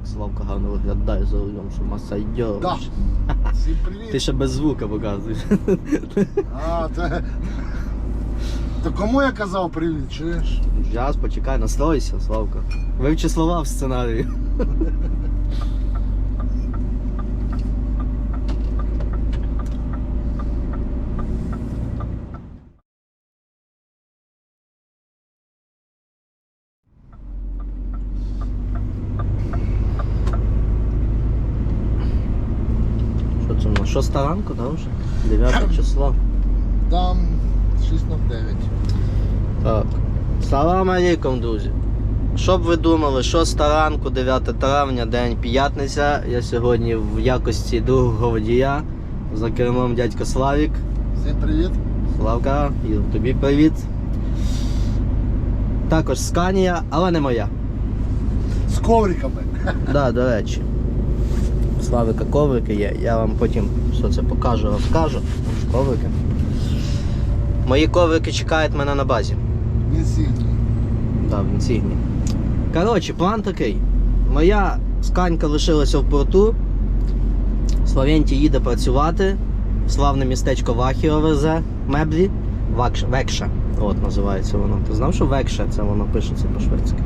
як Славка гарно виглядає за рулем, що маса йде. Да. Всім привіт. Ти ще без звука показуєш. А, це... То кому я казав привіт, чуєш? Зараз почекай, настройся, Славка. Вивчи слова в сценарії. Шоста ранку, да, вже? 9 число. Там 609. Так. Салам алейкум, друзі. Що б ви думали, 6 ранку, 9 травня, день п'ятниця. Я сьогодні в якості другого водія за кермом дядька Славік. Всім привіт. Славка, і тобі привіт. Також Сканія, але не моя. З ковриками. Да, до речі. Славика коврики є. Я вам потім все це покажу, розкажу. Коврики. Мої коврики чекають мене на базі. Він сігній. Да, в інсігні. Коротше, план такий. Моя сканька лишилася в порту. Словенті їде працювати. В славне містечко Вахіо везе меблі. Вакш, Векша. От називається воно. Ти знав, що Векша це воно пишеться по-шведськи.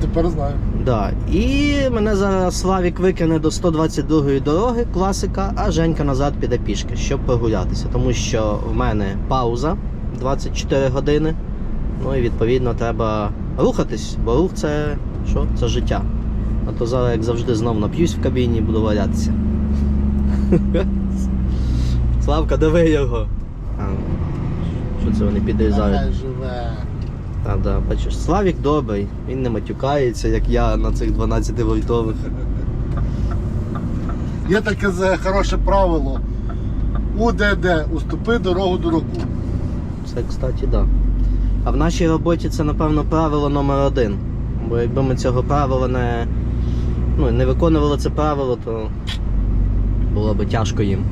Тепер знаю. Да. І мене зараз Славік викине до 122-ї дороги, класика, а Женька назад піде пішки, щоб прогулятися. Тому що в мене пауза 24 години. Ну і відповідно треба рухатись, бо рух це що? Це життя. А то зараз, як завжди, знов нап'юсь в кабіні і буду валятися. Славка, диви його. Що це вони підрізають? Живе. Та, да, бачиш, Славік добрий, він не матюкається, як я на цих 12 вольтових. Є таке за- хороше правило. УДД. Уступи дорогу дураку. Це, кстати, да. А в нашій роботі це, напевно, правило номер один. Бо якби ми цього правила не, ну, не виконували це правило, то було б тяжко їм.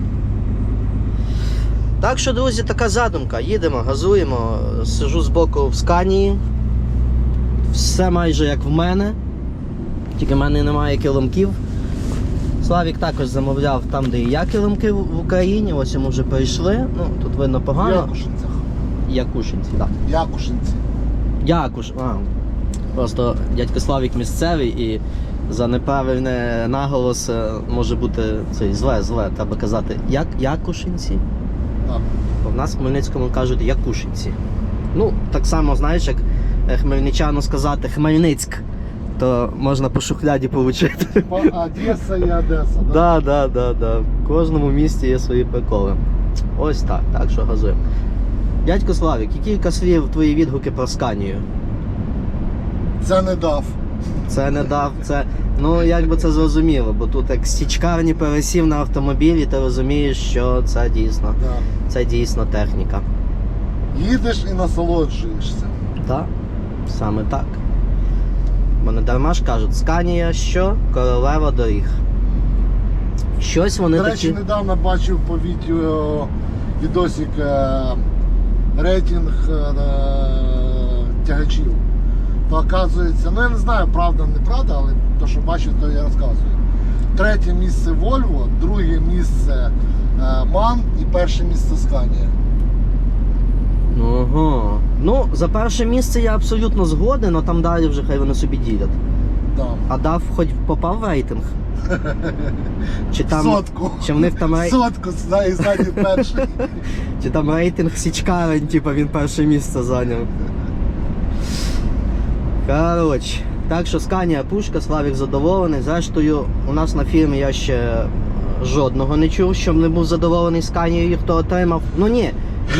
Так що, друзі, така задумка. Їдемо, газуємо, сижу збоку в сканії. Все майже як в мене. Тільки в мене немає килимків. Славік також замовляв там, де і я килимки в Україні. Ось йому вже прийшли. Ну, тут видно погано. Якушинцях. Якушинці, так. Якушинці. Якуш. А. Просто дядько Славік місцевий і за неправильне наголос е, може бути цей зле, зле. Треба казати як Якушинці. Так. Бо в нас в Хмельницькому кажуть Якушинці. Ну, так само, знаєш, як е, хмельничану сказати Хмельницьк, то можна по шухляді. По Одеса і Одеса. Да? Да, да, да, да. В кожному місті є свої приколи. Ось так, так що газуємо. Дядько Славік, і кілька слів твої відгуки про Сканію. Це не дав. Це не дав, це. Ну, як би це зрозуміло, бо тут як з січкарні пересів на автомобілі, ти розумієш, що це дійсно, Да. це дійсно техніка. Їдеш і насолоджуєшся. Так, саме так. Бо не дарма ж кажуть, Сканія що? Королева доріг. Щось вони До речі, такі. недавно бачив по відео відосик е, рейтинг е, тягачів. То оказується, ну я не знаю, правда, неправда, але то, що бачив, то я розказую. Третє місце Volvo, друге місце е, MAN і перше місце Scania. Ого. Ну, за перше місце я абсолютно згоден, але там далі вже хай вони собі ділять. Там. А дав хоч попав в рейтинг? Чи там, Сотку. чи в них там рей... Сотку зна- і ззаді перший. Чи там рейтинг січкарень, типа він перше місце зайняв. Коротше, так що Сканія пушка, Славік задоволений. Зрештою, у нас на фірмі я ще жодного не чув, щоб не був задоволений Сканією, хто отримав. Ну ні,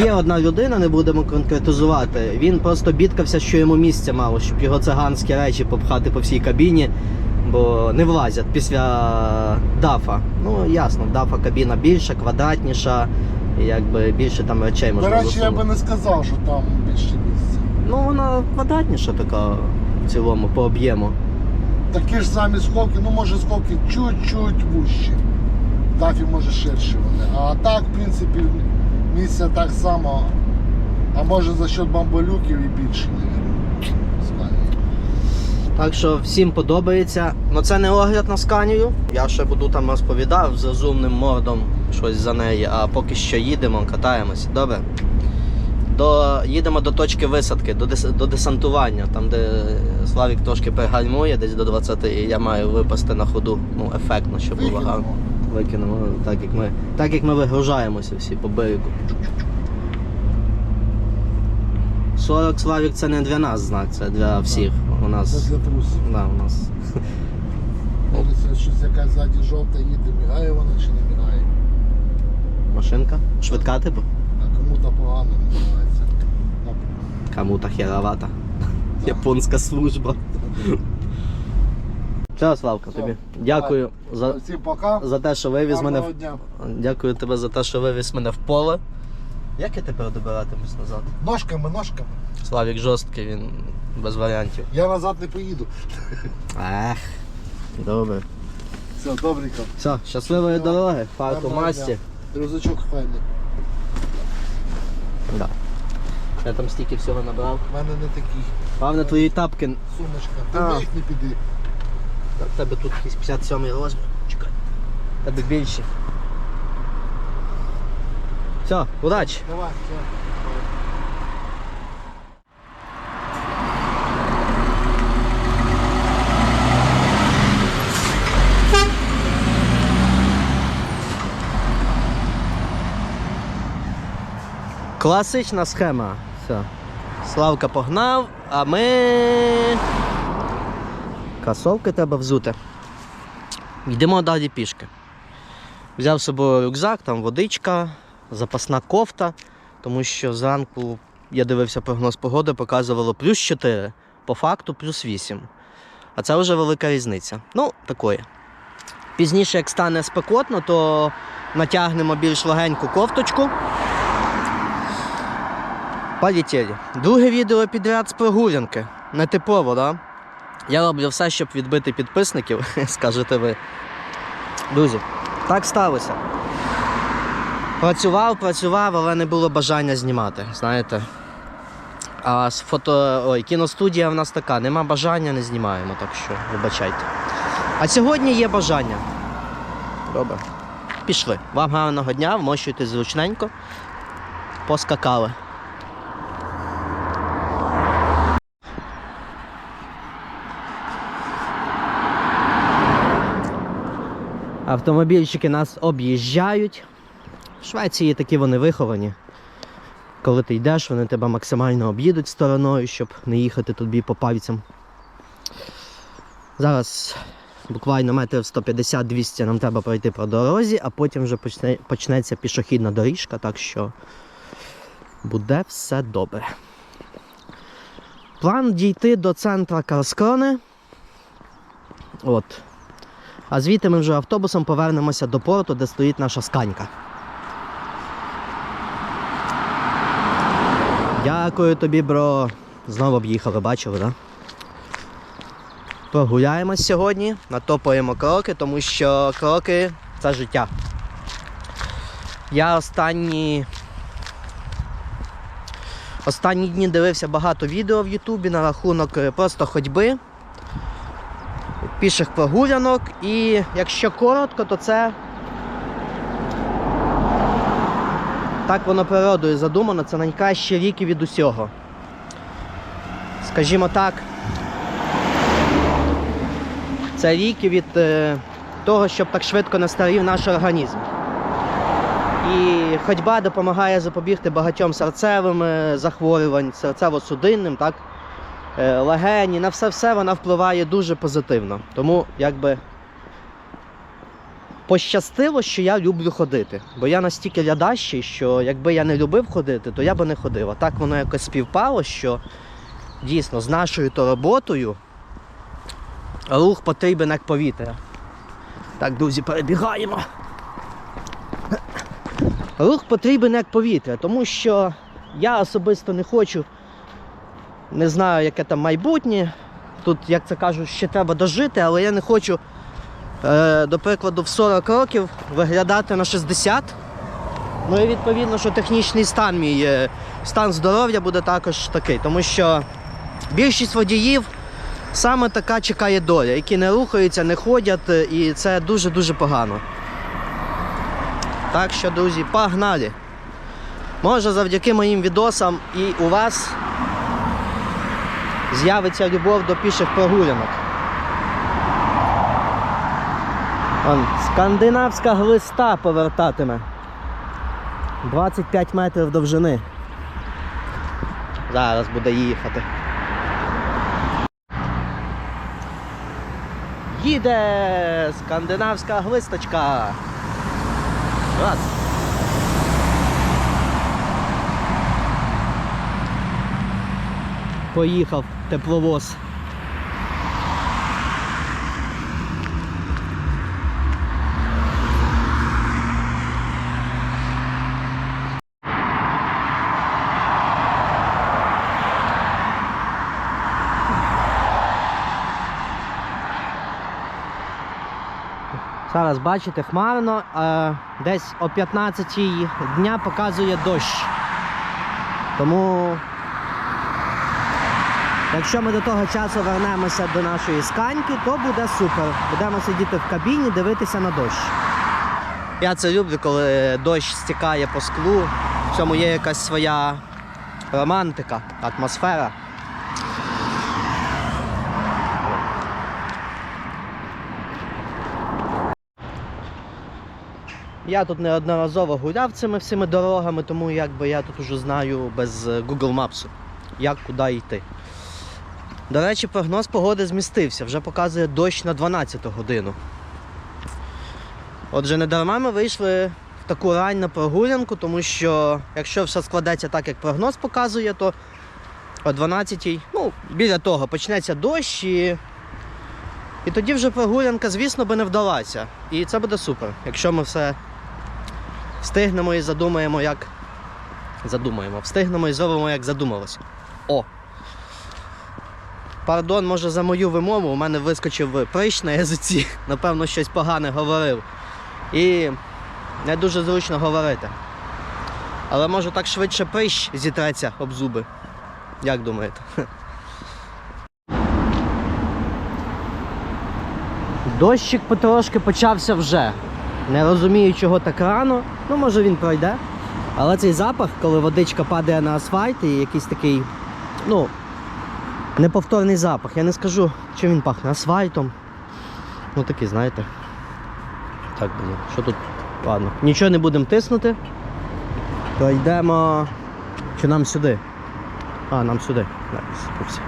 є одна людина, не будемо конкретизувати. Він просто бідкався, що йому місця мало, щоб його циганські речі попхати по всій кабіні, бо не влазять після дафа. Ну ясно, дафа кабіна більша, квадратніша, якби більше там речей можна. До речі, я би не сказав, що там більше місця. Ну, вона квадратніша така в цілому по об'єму. Такі ж самі скобки, ну може скобки чуть-чуть вужчі. Дафі може ширші вони. А так, в принципі, місця так само. А може за счет бамболюків і більше, мабуть. Так що всім подобається. Ну це не огляд на сканію. Я ще буду там розповідав з розумним мордом щось за неї, а поки що їдемо, катаємося. Добре. До, їдемо до точки висадки, до, дес, до десантування, там де Славік трошки пригальмує, десь до 20, і я маю випасти на ходу. Ну, ефектно, щоб було гарно. Викинемо. Так як ми, так як ми вигружаємося всі по берегу. 40 Славік це не для нас знак, це для всіх. У Це для трусів. Да, у нас. Дивиться, щось якась ззаді жовта їде, мігає вона чи не мігає. Машинка? Швидка типу? Кому-то погано називається. Кому-то херовата. Да. Японська служба. Все, Славка, тобі. Дякую за, Всім пока. за те, що вивіз мене. Гарного в- дня. Дякую тебе за те, що вивіз мене в поле. Як я тепер добиратимусь назад? Ножками, ножками. Славік жорсткий, він без варіантів. Я назад не поїду. Ех, добре. Все, добренько. Все, щасливої дороги, фарку Гарного масті. дня. Рюкзачок файний. Да. Я там стільки всього набрав. У мене не такі. Павне, твої тапки. Сумочка. Ти А. в не піди. В тебе тут якийсь 57 розмір. Чекай. В Тебе більше. Все, удачі! Давай, все. Класична схема. Все. Славка погнав, а ми. Касовки треба взути. Йдемо далі пішки. Взяв з собою рюкзак, там водичка, запасна кофта, тому що зранку я дивився прогноз погоди, показувало плюс 4, по факту плюс 8. А це вже велика різниця. Ну, такої. Пізніше, як стане спекотно, то натягнемо більш легеньку кофточку. Полетіли. Друге відео підряд з прогулянки. Нетипово, да? Я роблю все, щоб відбити підписників, скажете ви. Друзі, так сталося. Працював, працював, але не було бажання знімати, знаєте. А фото... Ой, кіностудія в нас така, нема бажання, не знімаємо, так що вибачайте. А сьогодні є бажання. Добре. Пішли. Вам гарного дня, вмощуйтесь зручненько. Поскакали. Автомобільщики нас об'їжджають. В Швеції такі вони виховані. Коли ти йдеш, вони тебе максимально об'їдуть стороною, щоб не їхати тобі по пальцям. Зараз буквально метрів 150-200 нам треба пройти по дорозі, а потім вже почне, почнеться пішохідна доріжка, так що буде все добре. План дійти до центра Карскрони. От. А звідти ми вже автобусом повернемося до порту, де стоїть наша сканька. Дякую тобі, бро. Знову об'їхали, бачили, так? Да? Прогуляємось сьогодні, натопуємо кроки, тому що кроки це життя. Я останні. Останні дні дивився багато відео в Ютубі на рахунок е, просто ходьби, піших прогулянок, і якщо коротко, то це так воно природою задумано, це найкращі ріки від усього. Скажімо так, це ріки від е, того, щоб так швидко не старів наш організм. І ходьба допомагає запобігти багатьом серцевим е, захворювань, серцево-судинним, так? Е, легені, на все-все вона впливає дуже позитивно. Тому якби пощастило, що я люблю ходити. Бо я настільки лядащий, що якби я не любив ходити, то я би не ходив. А так воно якось співпало, що дійсно з нашою то роботою рух потрібен як повітря. Так, друзі, перебігаємо. Рух потрібен як повітря, тому що я особисто не хочу, не знаю, яке там майбутнє. Тут, як це кажуть, ще треба дожити, але я не хочу, е, до прикладу, в 40 років виглядати на 60. Ну і відповідно, що технічний стан мій, е, стан здоров'я буде також такий, тому що більшість водіїв Саме така чекає доля, які не рухаються, не ходять, е, і це дуже-дуже погано. Так що, друзі, погнали! Може завдяки моїм відосам і у вас з'явиться любов до піших прогулянок. Он, скандинавська глиста повертатиме. 25 метрів довжини. Зараз буде їхати. Їде скандинавська глисточка. Раз. Поїхав тепловоз. Зараз бачите, хмарно, десь о 15 дня показує дощ. Тому, якщо ми до того часу вернемося до нашої сканьки, то буде супер. Будемо сидіти в кабіні, дивитися на дощ. Я це люблю, коли дощ стікає по склу. В цьому є якась своя романтика, атмосфера. Я тут неодноразово гуляв цими всіми дорогами, тому якби я тут уже знаю без Google Maps, як куди йти. До речі, прогноз погоди змістився, вже показує дощ на 12 годину. Отже, не дарма ми вийшли в таку ранню прогулянку, тому що якщо все складеться так, як прогноз показує, то о 12-й, ну, біля того, почнеться дощ і. І тоді вже прогулянка, звісно, би не вдалася. І це буде супер, якщо ми все встигнемо і задумаємо, як. Задумаємо, встигнемо і зробимо, як задумалося. О! Пардон, може, за мою вимову, у мене вискочив прищ на язиці, напевно, щось погане говорив. І не дуже зручно говорити. Але може так швидше прищ зітреться об зуби. Як думаєте? Дощик потрошки почався вже. Не розумію, чого так рано. Ну, може він пройде. Але цей запах, коли водичка падає на асфальт і якийсь такий, ну, неповторний запах. Я не скажу, чим він пахне асфальтом. Ну такий, знаєте. Так, блін, що тут? Ладно. Нічого не будемо тиснути. Пройдемо. Чи нам сюди? А, нам сюди. Так, спустя.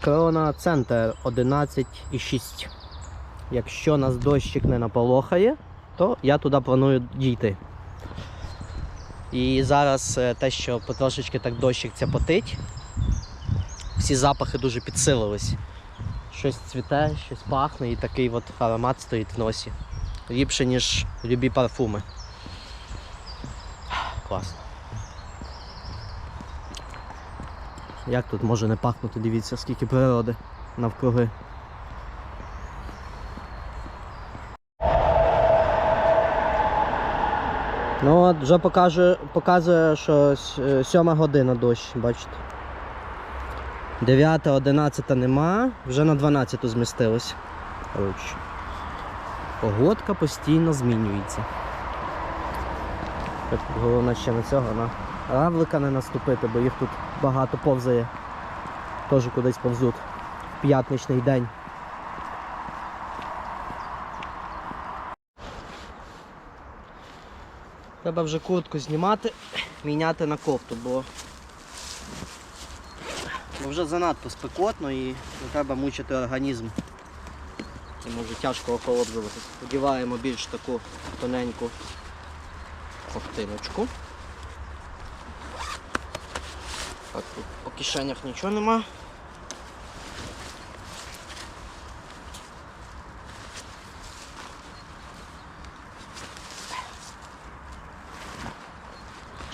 Крона центр 11,6. Якщо нас дощик не наполохає, то я туди планую дійти. І зараз е, те, що потрошечки так дощик цяпотить, всі запахи дуже підсилились. Щось цвіте, щось пахне і такий от аромат стоїть в носі. Ліпше, ніж любі парфуми. Класно. Як тут може не пахнути, дивіться, скільки природи навкруги. Ну от вже покаже, показує, що е, сьома година дощ, бачите. 9, 11 нема, вже на 12 змістилось. Погодка постійно змінюється. Так, Головне ще на цього, на равлика не наступити, бо їх тут багато повзає. Теж кудись повзуть в п'ятничний день. Треба вже куртку знімати, міняти на кофту, бо, бо вже занадто спекотно і не треба мучити організм. І може тяжко охолоджувати. Одіваємо більш таку тоненьку ковтиночку. Так, тут по кишенях нічого нема.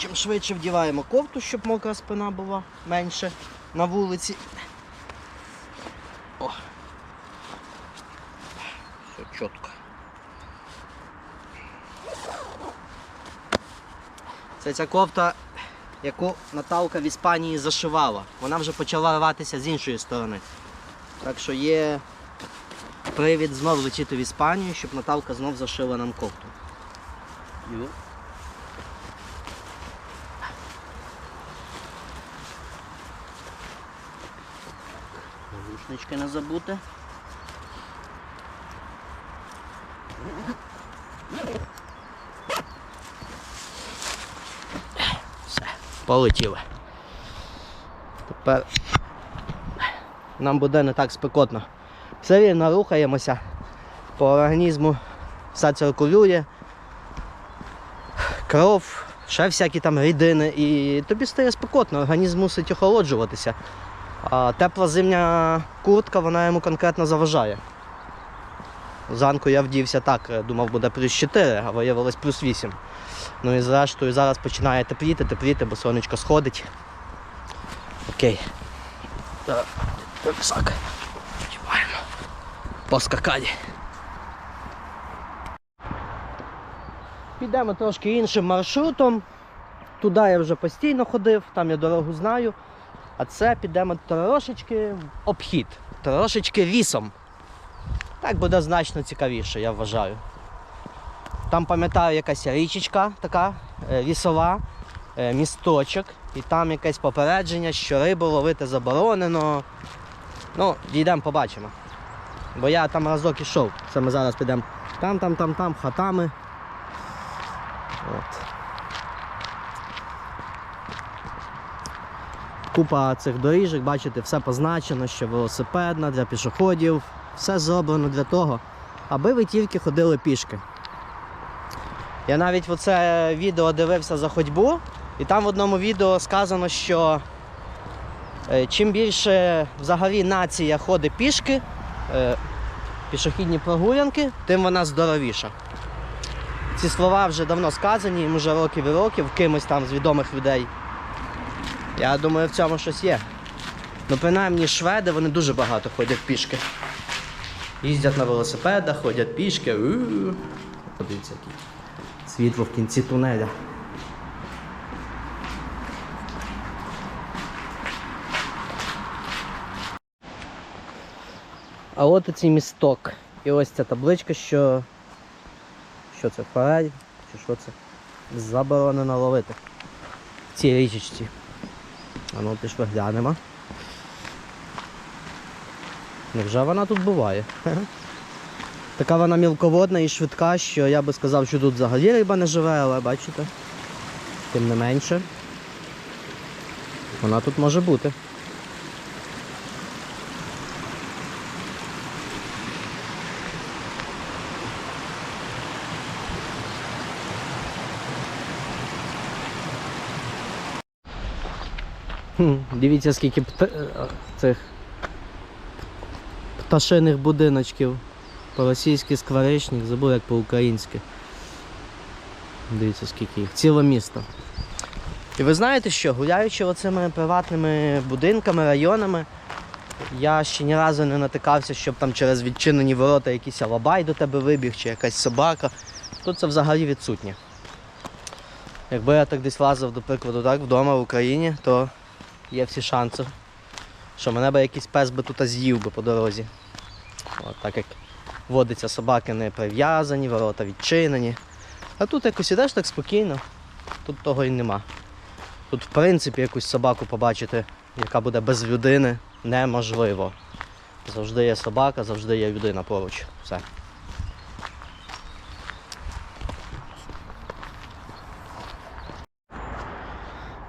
Чим швидше вдіваємо кофту, щоб мокра спина була менше на вулиці. О. Все чітко. Це ця кофта, яку Наталка в Іспанії зашивала. Вона вже почала рватися з іншої сторони. Так що є привід знов летіти в Іспанію, щоб Наталка знов зашила нам кофту. Рушнички не забути. Все, полетіли. Тепер нам буде не так спекотно. Все рівно рухаємося по організму, все циркулює, кров, ще всякі там рідини, і тобі стає спекотно, організм мусить охолоджуватися. Тепла зимня куртка, вона йому конкретно заважає. Зранку я вдівся так, е, думав буде плюс 4, а виявилось плюс 8. Ну і зрештою зараз починає тепліти, тепліти, бо сонечко сходить. Окей. Так, рюкзак. Поскакалі. Підемо трошки іншим маршрутом. Туди я вже постійно ходив, там я дорогу знаю. А це підемо трошечки обхід, трошечки лісом. Так буде значно цікавіше, я вважаю. Там пам'ятаю якась річечка така е, лісова, е, місточок, і там якесь попередження, що рибу ловити заборонено. Ну, дійдемо, побачимо. Бо я там разок ішов. Це ми зараз підемо там, там, там, там, хатами. От. Купа цих доріжок, бачите, все позначено, що велосипедна для пішоходів. Все зроблено для того, аби ви тільки ходили пішки. Я навіть оце відео дивився за ходьбу, і там в одному відео сказано, що е, чим більше взагалі нація ходить пішки, е, пішохідні прогулянки, тим вона здоровіша. Ці слова вже давно сказані, їм вже років і років, кимось там з відомих людей. Я думаю, в цьому щось є. Ну, принаймні, шведи вони дуже багато ходять пішки. Їздять на велосипедах, ходять пішки. Подивіться, який світло в кінці тунеля. А от і цей місток. І ось ця табличка, що. Що це? Форель? Чи що це? Заборонено ловити. В цій річечці. А ну пішли глянемо. Невже вона тут буває? Така вона мілководна і швидка, що я би сказав, що тут взагалі риба не живе, але бачите. Тим не менше. Вона тут може бути. Дивіться, скільки е, цих пташиних будиночків. По-російськи скворечник, забув як по-українськи. Дивіться, скільки їх. Ціле місто. І ви знаєте що, гуляючи оцими приватними будинками, районами, я ще ні разу не натикався, щоб там через відчинені ворота якийсь алабай до тебе вибіг чи якась собака. Тут це взагалі відсутнє. Якби я так десь лазив, до прикладу, так, вдома в Україні, то є всі шанси, що мене би якийсь пес би тут з'їв би по дорозі. От, так як водиться, собаки не прив'язані, ворота відчинені. А тут якось ідеш так спокійно, тут того і нема. Тут в принципі якусь собаку побачити, яка буде без людини, неможливо. Завжди є собака, завжди є людина поруч. Все.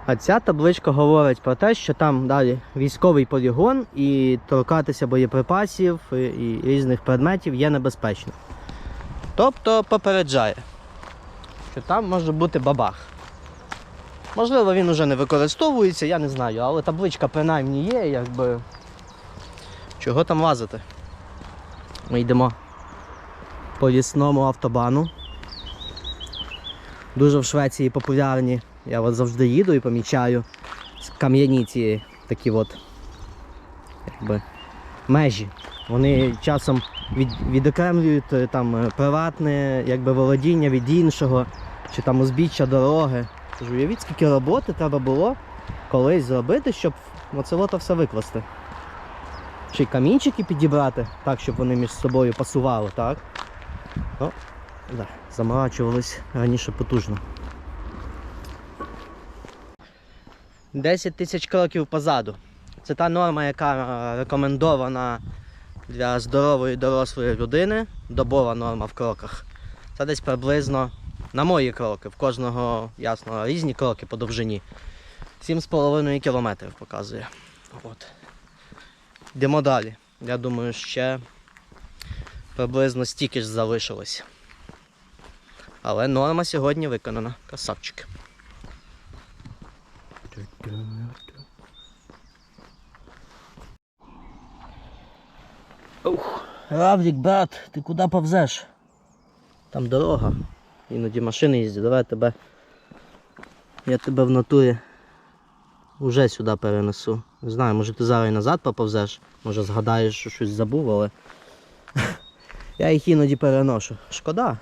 А ця табличка говорить про те, що там далі військовий полігон і торкатися боєприпасів і, і різних предметів є небезпечно. Тобто попереджає, що там може бути бабах. Можливо, він вже не використовується, я не знаю, але табличка принаймні є, якби. Чого там лазити? Ми йдемо по лісному автобану. Дуже в Швеції популярні. Я от завжди їду і помічаю кам'яні ці такі от якби, межі. Вони часом від, відокремлюють е, там е, приватне якби, володіння від іншого, чи там узбіччя дороги. Тож уявіть, скільки роботи треба було колись зробити, щоб оце от все викласти. Й камінчики підібрати, так, щоб вони між собою пасували, так? Ну, да, заморачувались раніше потужно. 10 тисяч кроків позаду. Це та норма, яка е, рекомендована для здорової дорослої людини. Добова норма в кроках. Це десь приблизно на мої кроки. В кожного, ясно, різні кроки по довжині. 7,5 кілометрів показує. От. Йдемо далі. Я думаю, ще приблизно стільки ж залишилось. Але норма сьогодні виконана. Красавчик. Равлік, брат, ти куди повзеш? Там дорога. Іноді машини їздять, давай тебе. Я тебе в натурі вже сюди перенесу. Не знаю, може ти зараз і назад поповзеш, може згадаєш, що щось забув, але я їх іноді переношу. Шкода.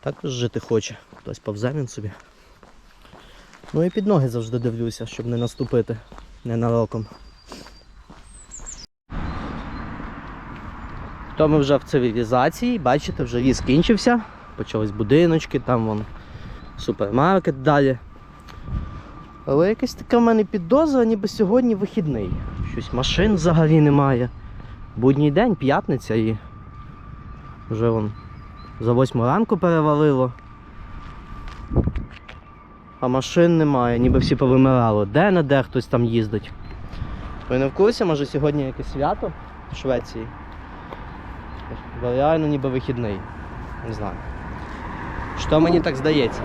Також жити хоче. Хтось повзе він собі. Ну і під ноги завжди дивлюся, щоб не наступити ненароком. То ми вже в цивілізації, бачите, вже ліс кінчився, почались будиночки, там вон супермаркет далі. Але якась така в мене підозра, ніби сьогодні вихідний. Щось машин взагалі немає. Будній день, п'ятниця і вже вон за восьму ранку перевалило. А машин немає, ніби всі повимирало. Де не де хтось там їздить. Ви не в курсі, може сьогодні якесь свято в Швеції? Реально ніби вихідний. Не знаю. Що мені так здається.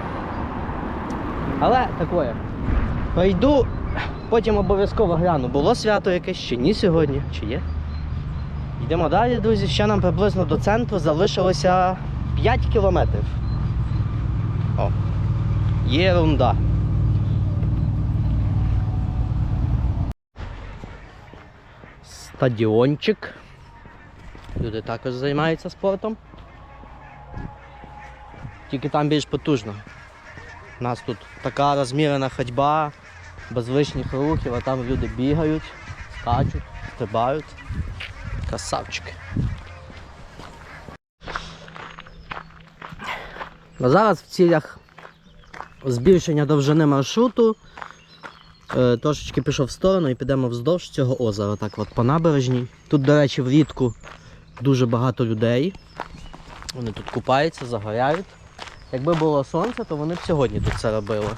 Але такое. Прийду, потім обов'язково гляну, було свято якесь чи ні сьогодні, чи є. Йдемо далі, друзі. Ще нам приблизно до центру залишилося 5 кілометрів. О, єрунда. Стадіончик. Люди також займаються спортом. Тільки там більш потужно. У нас тут така розмірена ходьба, без лишніх рухів, а там люди бігають, скачуть, стрибають. Красавчики. А зараз в цілях збільшення довжини маршруту е, трошечки пішов в сторону і підемо вздовж цього озера, так от по набережній. Тут, до речі, влітку дуже багато людей. Вони тут купаються, загоряють. Якби було сонце, то вони б сьогодні тут це робили.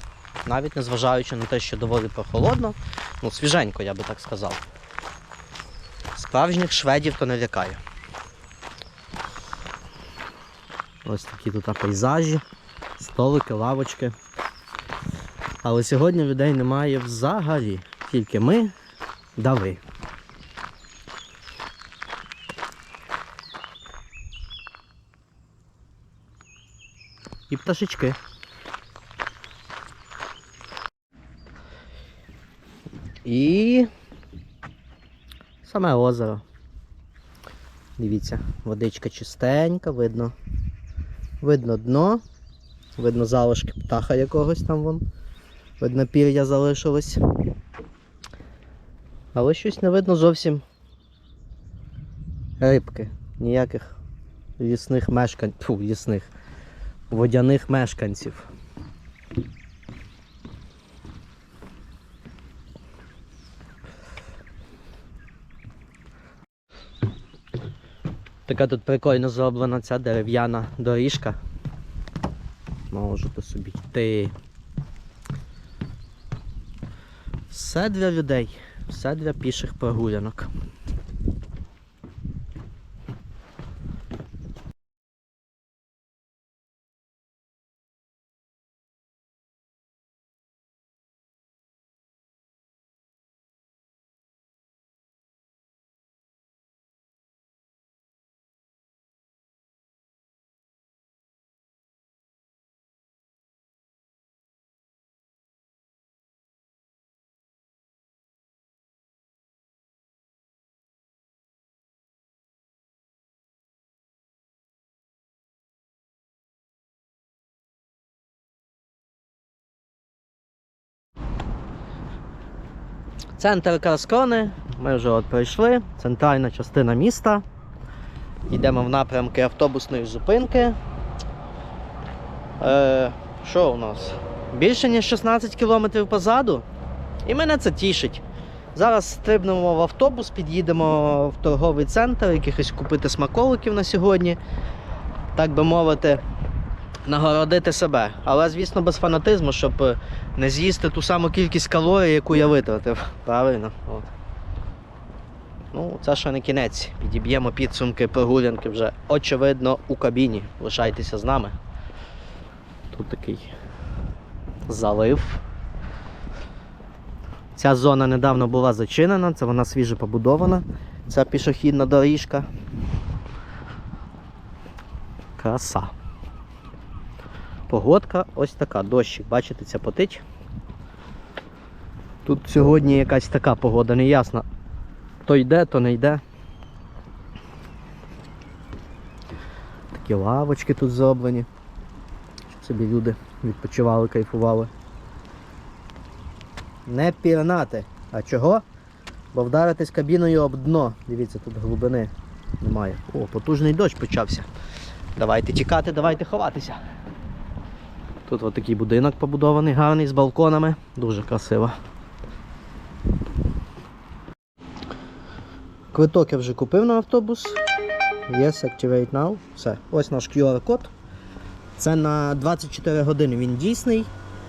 Навіть незважаючи на те, що доволі прохолодно, ну свіженько, я би так сказав. Справжніх шведів то не лякає. Ось такі тут пейзажі, столики, лавочки. Але сьогодні людей немає взагалі. Тільки ми да ви. І пташечки. І саме озеро. Дивіться, водичка чистенька, видно. Видно дно, видно залишки птаха якогось там вон. Видно пір'я залишилось. Але щось не видно зовсім рибки. Ніяких лісних мешкань. Фу, лісних. Водяних мешканців. Така тут прикольно зроблена ця дерев'яна доріжка. Можете собі йти. Все для людей, все для піших прогулянок. Центр Краскони. Ми вже от прийшли. Центральна частина міста. Йдемо в напрямки автобусної зупинки. Е, що у нас? Більше ніж 16 кілометрів позаду. І мене це тішить. Зараз стрибнемо в автобус, під'їдемо в торговий центр, якихось купити смаколиків на сьогодні. Так би мовити, нагородити себе. Але, звісно, без фанатизму, щоб е, не з'їсти ту саму кількість калорій, яку я витратив. Правильно? От. Ну, це ще не кінець. Підіб'ємо підсумки прогулянки вже очевидно у кабіні. Лишайтеся з нами. Тут такий залив. Ця зона недавно була зачинена, це вона свіже побудована. Ця пішохідна доріжка. Краса. Погодка ось така, дощик, бачите, ця потить. Тут сьогодні якась така погода, неясна. То йде, то не йде. Такі лавочки тут зроблені. Щоб собі люди відпочивали, кайфували. Не пірнати. А чого? Бо вдаритись кабіною об дно. Дивіться, тут глибини немає. О, потужний дощ почався. Давайте тікати, давайте ховатися. Тут от такий будинок побудований, гарний, з балконами. Дуже красиво. Квиток я вже купив на автобус. Yes, activate now. Все. Ось наш QR-код. Це на 24 години він дійсний.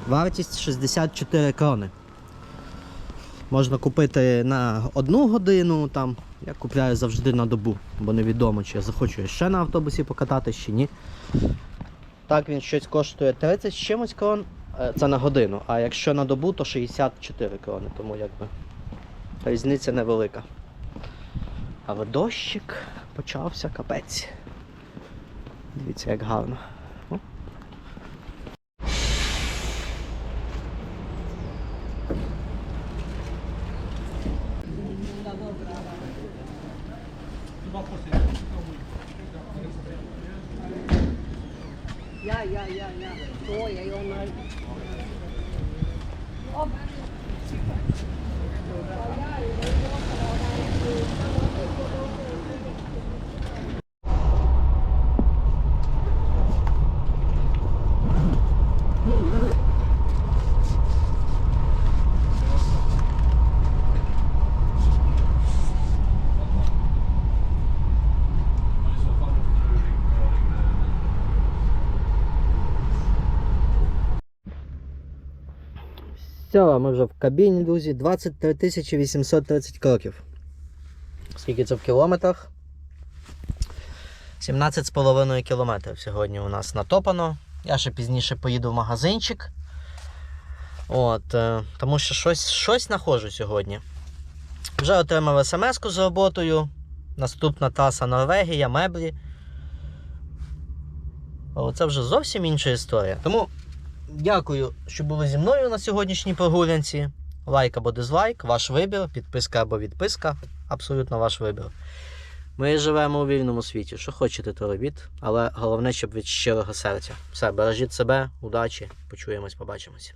Вартість 64 крони. Можна купити на одну годину, там, я купляю завжди на добу, бо невідомо, чи я захочу ще на автобусі покататись, чи ні. Так він щось коштує 30 з чимось крон, е, це на годину, а якщо на добу, то 64 крони, тому якби різниця невелика. Але дощик почався капець. Дивіться, як гарно. Все, ми вже в кабіні, друзі. 23 830 кроків. Скільки це в кілометрах? 17,5 кілометрів сьогодні у нас натопано. Я ще пізніше поїду в магазинчик. От, е, тому що щось, щось знаходжу сьогодні. Вже отримав смс-ку з роботою. Наступна траса Норвегія, меблі. Але це вже зовсім інша історія. Тому Дякую, що були зі мною на сьогоднішній прогулянці. Лайк або дизлайк, ваш вибір, підписка або відписка. Абсолютно ваш вибір. Ми живемо у вільному світі. Що хочете, то робіть, але головне, щоб від щирого серця. Все, бережіть себе, удачі, почуємось, побачимось.